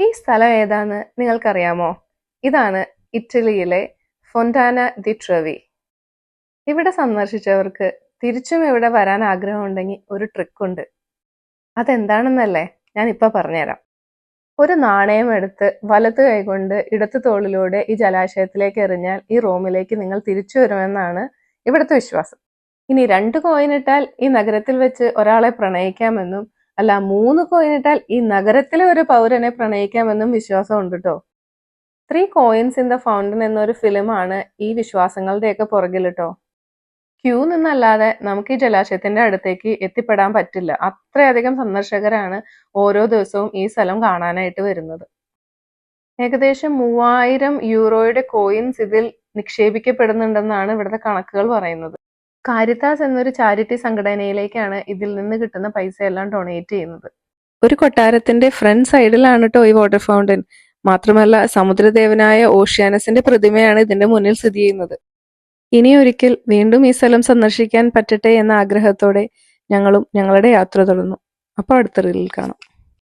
ഈ സ്ഥലം ഏതാന്ന് നിങ്ങൾക്കറിയാമോ? ഇതാണ് ഇറ്റലിയിലെ ഫൊന്റാന ദി ട്രവി ഇവിടെ സന്ദർശിച്ചവർക്ക് തിരിച്ചും ഇവിടെ വരാൻ ആഗ്രഹമുണ്ടെങ്കിൽ ഒരു ട്രിക്ക് ഉണ്ട്. അതെന്താണെന്നല്ലേ ഞാൻ ഇപ്പൊ പറഞ്ഞുതരാം. ഒരു നാണയം എടുത്ത് വലത്ത് കൈകൊണ്ട് ഇടത്ത് തോളിലൂടെ ഈ ജലാശയത്തിലേക്ക് എറിഞ്ഞാൽ ഈ റൂമിലേക്ക് നിങ്ങൾ തിരിച്ചു വരുമെന്നാണ് ഇവിടുത്തെ വിശ്വാസം. ഇനി രണ്ട് കോയിൻ ഇട്ടാൽ ഈ നഗരത്തിൽ വെച്ച് ഒരാളെ പ്രണയിക്കാമെന്നും അല്ല മൂന്ന് കോയിൻ ഇട്ടാൽ ഈ നഗരത്തിലെ ഒരു പൗരനെ പ്രണയിക്കാമെന്നും വിശ്വാസം ഉണ്ട് കേട്ടോ three coins in the fountain എന്നൊരു ഫിലിമാണ് ഈ വിശ്വാസങ്ങളുടെയൊക്കെ പുറകിൽ കേട്ടോ ക്യൂ നിന്നല്ലാതെ നമുക്ക് ഈ ജലാശയത്തിന്റെ അടുത്തേക്ക് എത്തിപ്പെടാൻ പറ്റില്ല. അത്രയധികം സന്ദർശകരാണ് ഓരോ ദിവസവും ഈ സ്ഥലം കാണാനായിട്ട് വരുന്നത്. ഏകദേശം മൂവായിരം യൂറോയുടെ കോയിൻസ് ഇതിൽ നിക്ഷേപിക്കപ്പെടുന്നുണ്ടെന്നാണ് ഇവിടുത്തെ കണക്കുകൾ പറയുന്നത്. കാരിത്താസ് എന്നൊരു ചാരിറ്റി സംഘടനയിലേക്കാണ് ഇതിൽ നിന്ന് കിട്ടുന്ന പൈസ എല്ലാം ഡൊണേറ്റ് ചെയ്യുന്നത്. ഒരു കൊട്ടാരത്തിന്റെ ഫ്രണ്ട് സൈഡിലാണ് കേട്ടോ ഈ വാട്ടർ ഫൗണ്ടൻ മാത്രമല്ല സമുദ്രദേവനായ ഓഷ്യാനസിന്റെ പ്രതിമയാണ് ഇതിന്റെ മുന്നിൽ സ്ഥിതി ചെയ്യുന്നത്. ഇനി ഒരിക്കൽ വീണ്ടും ഈ സ്ഥലം സന്ദർശിക്കാൻ പറ്റട്ടെ എന്ന ആഗ്രഹത്തോടെ ഞങ്ങളും ഞങ്ങളുടെ യാത്ര തുടർന്നു. അപ്പോൾ അടുത്ത റീലിൽ കാണാം.